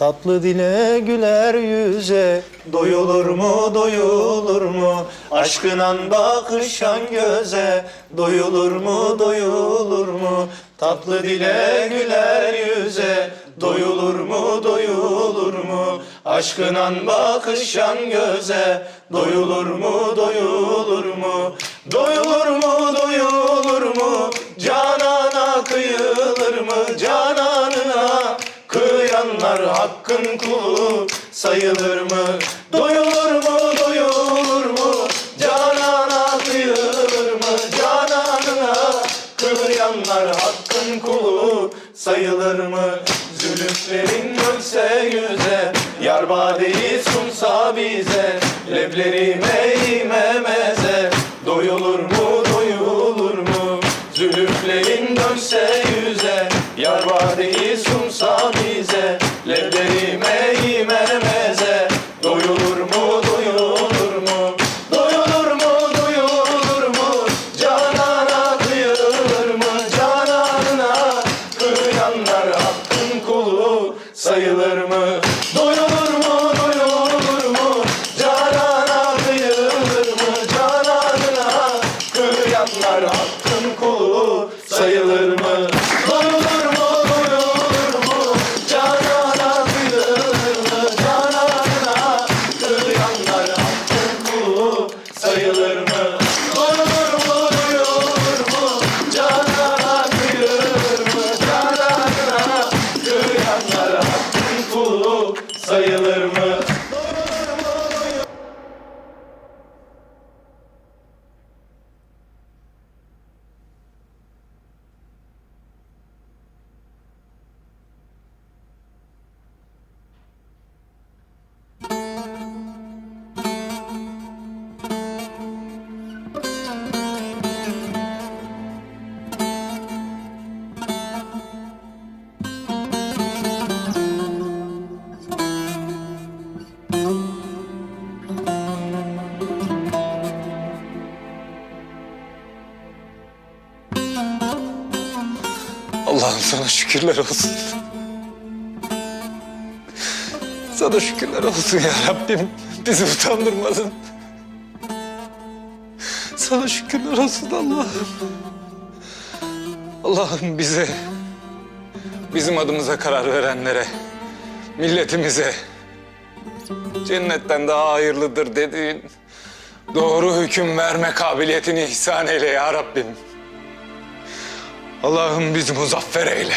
Tatlı dile güler yüze. Doyulur mu doyulur mu? Aşkınan bakışan göze. Doyulur mu doyulur mu? Tatlı dile güler yüze. Doyulur mu doyulur mu? Aşkınan bakışan göze. Doyulur mu doyulur mu? Doyulur mu doyulur Kıyanlar hakkın kulu sayılır mı? Doyulur mu, doyulur mu? Canana kıyılır mı? Cananına kıyanlar hakkın kulu sayılır mı? Zülüflerin dönse yüze, yar badeyi sunsa bize, leblerime imemeze, doyulur mu, bize Leblerime sayılır Allah'ım sana şükürler olsun. Sana şükürler olsun ya Rabbim. Bizi utandırmadın. Sana şükürler olsun Allah'ım. Allah'ım bize, bizim adımıza karar verenlere, milletimize cennetten daha hayırlıdır dediğin doğru hüküm verme kabiliyetini ihsan eyle ya Rabbim. Allah'ım bizi muzaffer eyle.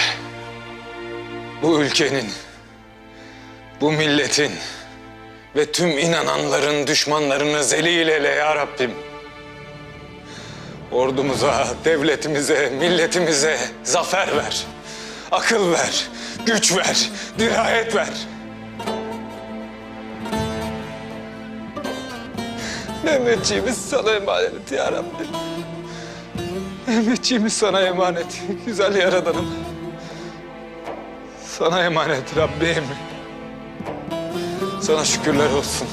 Bu ülkenin, bu milletin ve tüm inananların düşmanlarını zelil eyle ya Rabbim. Ordumuza, devletimize, milletimize zafer ver. Akıl ver, güç ver, dirayet ver. Mehmetçiğimiz sana emanet ya Rabbim. Mehmetçiğimiz sana emanet. Güzel Yaradan'ım. Sana emanet Rabbim. Sana şükürler olsun.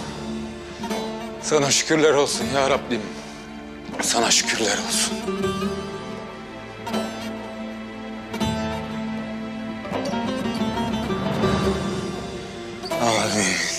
Sana şükürler olsun ya Rabbim. Sana şükürler olsun. Amin.